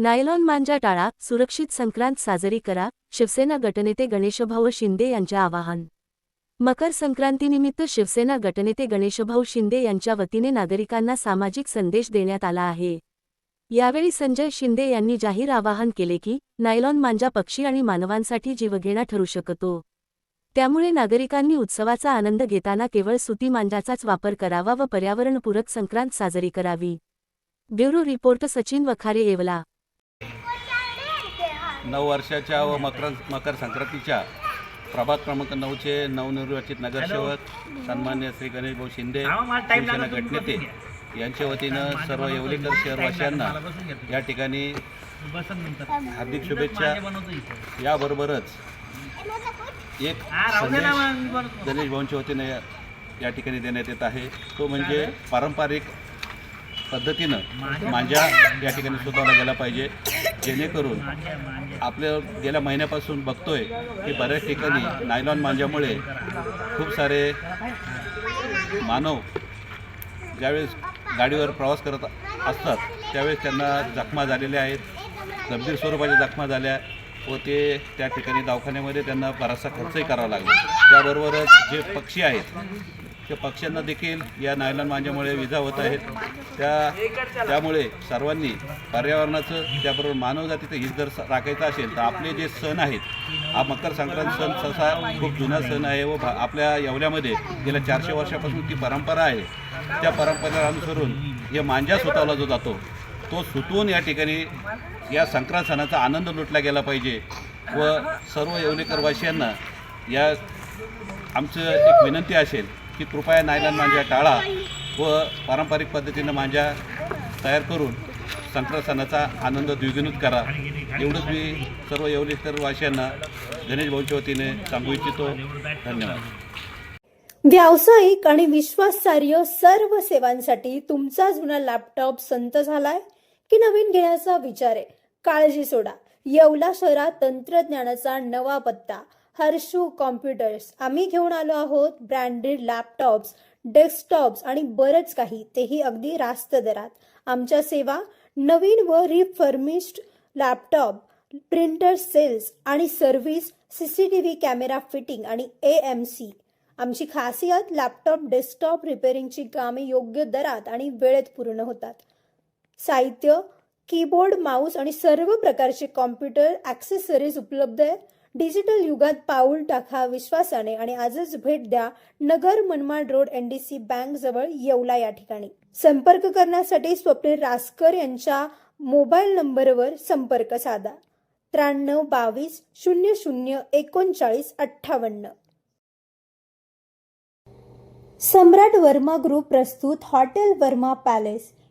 Nylon मांजा टाळा सुरक्षित संक्रांत साजरी करा शिवसेना गटनेते गणेशभाऊ शिंदे यांचे आवाहन. मकर संक्रांतीनिमित्त शिवसेना गटनेते गणेशभाऊ शिंदे यांच्या वतीने नागरिकांना सामाजिक संदेश देण्यात आला आहे. यावेळी संजय शिंदे यांनी जाहीर आवाहन केले की नायलॉन मांजा पक्षी आणि मानवांसाठी जीवघेणा ठरू शकतो. त्यामुळे नागरिकांनी उत्सवाचा आनंद घेताना केवळ सुती मांजाचाच वापर करावा व पर्यावरणपूरक संक्रांत साजरी करावी. Bureau report Sachin Wakhare Yeola. नऊ वर्षाच्या व मकर मकर संक्रांतीच्या प्रभाग क्रमांक नऊचे नवनिर्वाचित नगरसेवक सन्मान्य श्री गणेश भाऊ शिंदे शिवसेना गटनेते यांच्या वतीनं सर्व येवलेकर शहरवासियांना या ठिकाणी हार्दिक शुभेच्छा. याबरोबरच एक संदेश गणेश भाऊंच्या वतीनं या ठिकाणी देण्यात येत आहे. तो म्हणजे पारंपरिक पद्धतीनं मांजा या ठिकाणी सुधारला गेला पाहिजे. जेणेकरून आपल्या गेल्या महिन्यापासून बघतोय की बऱ्याच ठिकाणी नायलॉन मांजामुळे खूप सारे मानव ज्यावेळेस गाडीवर प्रवास करत असतात त्यावेळेस त्यांना जखमा झालेल्या आहेत. गंभीर स्वरूपाच्या जखमा झाल्या. व ते त्या ठिकाणी दवाखान्यामध्ये त्यांना बराचसा खर्चही करावा लागला. त्याबरोबरच जे पक्षी आहेत त्या पक्ष्यांना देखील या नायलॉन मांजामुळे विजा होत आहेत. त्या त्यामुळे सर्वांनी पर्यावरणाचं त्याबरोबर मानवजातीचं हित जर राखायचं असेल तर आपले जे सण आहेत हा मकर संक्रांत सण ससा खूप जुना सण आहे व भा- आपल्या येवल्यामध्ये गेल्या चारशे वर्षापासून ती परंपरा आहे. त्या परंपरेला अनुसरून हे मांजा स्वतःला जो जातो तो सुतवून या ठिकाणी या संक्रांत सणाचा आनंद लुटला गेला पाहिजे व सर्व येवलेकरवासियांना या आमचं एक विनंती असेल की कृपया नायलन मांजा टाळा व पारंपरिक पद्धतीनं मांजा तयार करून संक्रांत सणाचा आनंद द्विगुणित करा. एवढंच मी सर्व येवलेकरवासियांना गणेश भाऊच्या वतीने सांगू इच्छितो. धन्यवाद. व्यावसायिक आणि विश्वासार्ह सर्व सेवांसाठी तुमचा जुना लॅपटॉप संत झालाय. की नवीन घेण्याचा विचार आहे. काळजी सोडा. येवला शहरात तंत्रज्ञानाचा नवा पत्ता. हर्षू कॉम्प्युटर्स. आम्ही घेऊन आलो आहोत ब्रँडेड लॅपटॉप्स डेस्कटॉप्स आणि बरंच काही. तेही अगदी रास्त दरात. आमच्या सेवा नवीन व रिफर्मिश्ड लॅपटॉप प्रिंटर सेल्स आणि service C C T V camera fitting आणि ए एम सी. आमची खासियत लॅपटॉप डेस्कटॉप रिपेअरिंगची कामे योग्य दरात आणि वेळेत पूर्ण होतात. साहित्य कीबोर्ड माऊस आणि सर्व प्रकारचे कॉम्प्युटर ॲक्सेसरीज उपलब्ध आहे डिजिटल युगात पाऊल टाका विश्वासाने आणि आजच भेट द्या Nagar Manmad road N D C bank जवळ येवला या ठिकाणी. संपर्क करण्यासाठी स्वप्नील रासकर यांच्या मोबाईल नंबरवर संपर्क साधा. त्र्याण्णव बावीस शून्य शून्य एकोणचाळीस अठ्ठावन्न. सम्राट वर्मा ग्रुप प्रस्तुत हॉटेल वर्मा पॅलेस